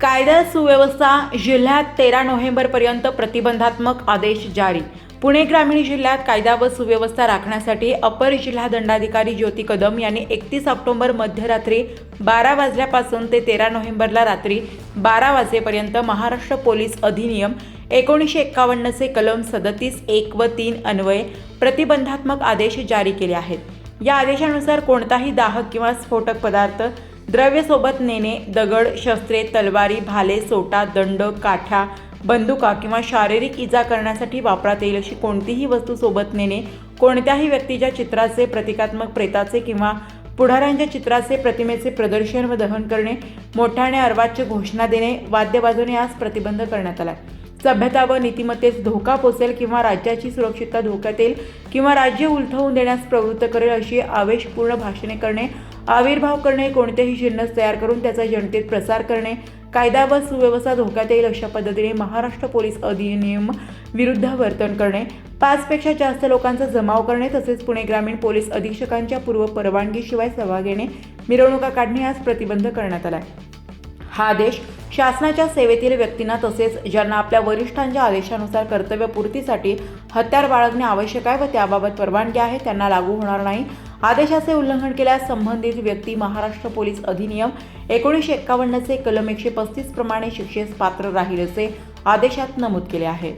कायदा सुव्यवस्था जिल्ह्यात तेरा नोव्हेंबरपर्यंत प्रतिबंधात्मक आदेश जारी. पुणे ग्रामीण जिल्ह्यात कायदा व सुव्यवस्था राखण्यासाठी अपर जिल्हा दंडाधिकारी ज्योती कदम यांनी एकतीस ऑक्टोबर मध्यरात्री बारा वाजल्यापासून ते तेरा नोव्हेंबरला रात्री बारा वाजेपर्यंत महाराष्ट्र पोलीस अधिनियम एकोणीसशे एक्कावन्नचे कलम सदतीस एक व तीन अन्वये प्रतिबंधात्मक आदेश जारी केले आहेत. या आदेशानुसार कोणताही दाहक किंवा स्फोटक पदार्थ द्रव्य सोबत नेणे दगड शस्त्रे तलवारी भाले सोटा दंड काठ्या बंदुका किंवा शारीरिक इजा करण्यासाठी वापरात येईल अशी कोणतीही वस्तू सोबत नेणे कोणत्याही व्यक्तीच्या चित्राचे प्रतिकात्मक प्रेताचे किंवा पुढाऱ्यांच्या चित्राचे प्रतिमेचे प्रदर्शन व दहन करणे मोठ्याने अर्वाच्य घोषणा देणे वाद्यबाजूने आज प्रतिबंध करण्यात आला. सभ्यता व नीतिमत्तेस धोका पोचेल किंवा राज्याची सुरक्षितता धोक्यात येईल किंवा राज्य उलथवून देण्यास प्रवृत्त करेल अशी आवेशपूर्ण भाषणे करणे आविर्भाव करणे कोणतेही जिन्नस तयार करून त्याचा जनतेत प्रसार करणे कायदा व सुव्यवस्था धोक्यात येईल अशा पद्धतीने महाराष्ट्र पोलीस अधिनियम विरुद्ध वर्तन करणे पाचपेक्षा जास्त लोकांचा जमाव करणे तसेच पुणे ग्रामीण पोलीस अधीक्षकांच्या पूर्व परवानगीशिवाय सभा घेणे मिरवणुका काढणे यास प्रतिबंध करण्यात आला आहे हा आदेश शासनाच्या सेवेतील व्यक्तींना तसेच ज्यांना आपल्या वरिष्ठांच्या आदेशानुसार कर्तव्यपूर्तीसाठी हत्यार बाळगणे आवश्यक आहे व त्याबाबत परवानगी आहे त्यांना लागू होणार नाही. आदेशाचे उल्लंघन केल्यास संबंधित व्यक्ती महाराष्ट्र पोलीस अधिनियम एकोणीसशे एक्कावन्नचे कलम एकशे पस्तीस प्रमाणे शिक्षेस पात्र राहील असे आदेशात नमूद केले आहे.